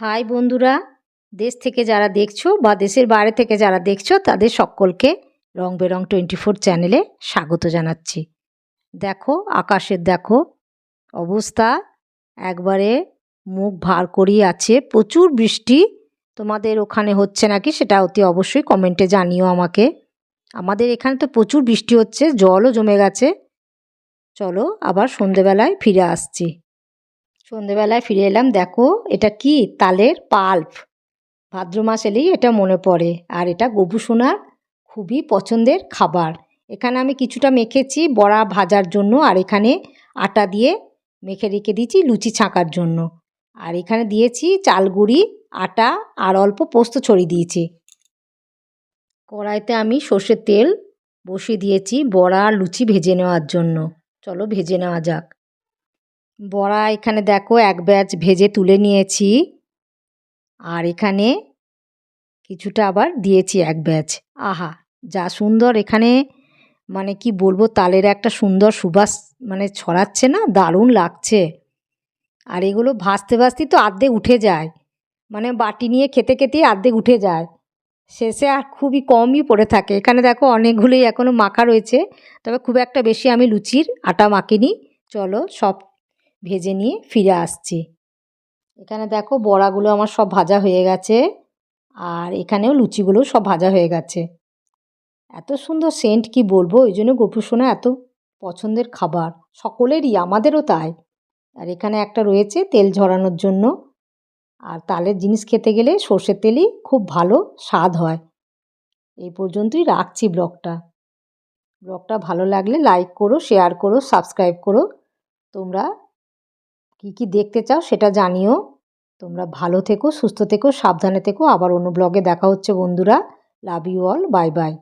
High বন্ধুরা, দেশ থেকে যারা দেখছ বা দেশের বাইরে থেকে যারা দেখছ, তাদের সকলকে রং বেরং টোয়েন্টি ফোর চ্যানেলে স্বাগত জানাচ্ছি। দেখো আকাশের দেখো, অবস্থা একবারে মুখ ভার করিয়ে আছে। প্রচুর বৃষ্টি। তোমাদের ওখানে হচ্ছে নাকি সেটা অতি অবশ্যই কমেন্টে জানিও আমাকে। আমাদের এখানে তো প্রচুর বৃষ্টি হচ্ছে, জলও জমে গেছে। চলো আবার সন্ধেবেলায় ফিরে আসছি। সন্ধেবেলায় ফিরে এলাম, দেখো এটা কি? তালের পাল্প। ভাদ্র মাস এলেই এটা মনে পড়ে। আর এটা গবু সোনার খুবই পছন্দের খাবার। এখানে আমি কিছুটা মেখেছি বড়া ভাজার জন্য, আর এখানে আটা দিয়ে মেখে রেখে দিয়েছি লুচি ছাঁকার জন্য। আর এখানে দিয়েছি চালগুড়ি আটা, আর অল্প পোস্ত ছড়িয়ে দিয়েছি। কড়াইতে আমি সর্ষের তেল বসিয়ে দিয়েছি বড়া লুচি ভেজে নেওয়ার জন্য। চলো ভেজে নেওয়া যাক। বড়া এখানে দেখো এক ব্যাচ ভেজে তুলে নিয়েছি। আর এখানে কিছুটা আবার দিয়েছি এক ব্যাচ। আহা, যা সুন্দর এখানে মানে কি বলব, তালের একটা সুন্দর সুবাস মানে ছড়াচ্ছে না? দারুণ লাগছে। আর এগুলো ভাজতে ভাজতেই তো আর্ধেক উঠে যায়। মানে বাটি নিয়ে খেতে খেতেই আর্ধেক উঠে যায়। শেষে আর খুবই কমই পড়ে থাকে। এখানে দেখো অনেকগুলোই এখনও মাখা রয়েছে। তবে খুব একটা বেশি আমি লুচির আটা মাখিনি। চলো সব ভেজে নিয়ে ফিরে আসছি। এখানে দেখো বড়াগুলো আমার সব ভাজা হয়ে গেছে আর এখানেও লুচিগুলোও সব ভাজা হয়ে গেছে। এত সুন্দর সেন্ট কি বলব? ওই জন্য গোপু সোনা এত পছন্দের খাবার। সকলেরই, আমাদেরও তাই। আর এখানে একটা রয়েছে তেল ঝরানোর জন্য। আর তালের জিনিস খেতে গেলে সর্ষের তেলই খুব ভালো স্বাদ হয়। এই পর্যন্তই রাখছি ব্লগটা। ব্লগটা ভালো লাগলে লাইক করো শেয়ার করো সাবস্ক্রাইব করো। তোমরা কি কি দেখতে চাও সেটা জানিও। তোমরা ভালো থেকো, সুস্থ থেকো, সাবধানে থেকো। আবার অন্য ব্লগে দেখা হচ্ছে বন্ধুরা। Love you all bye bye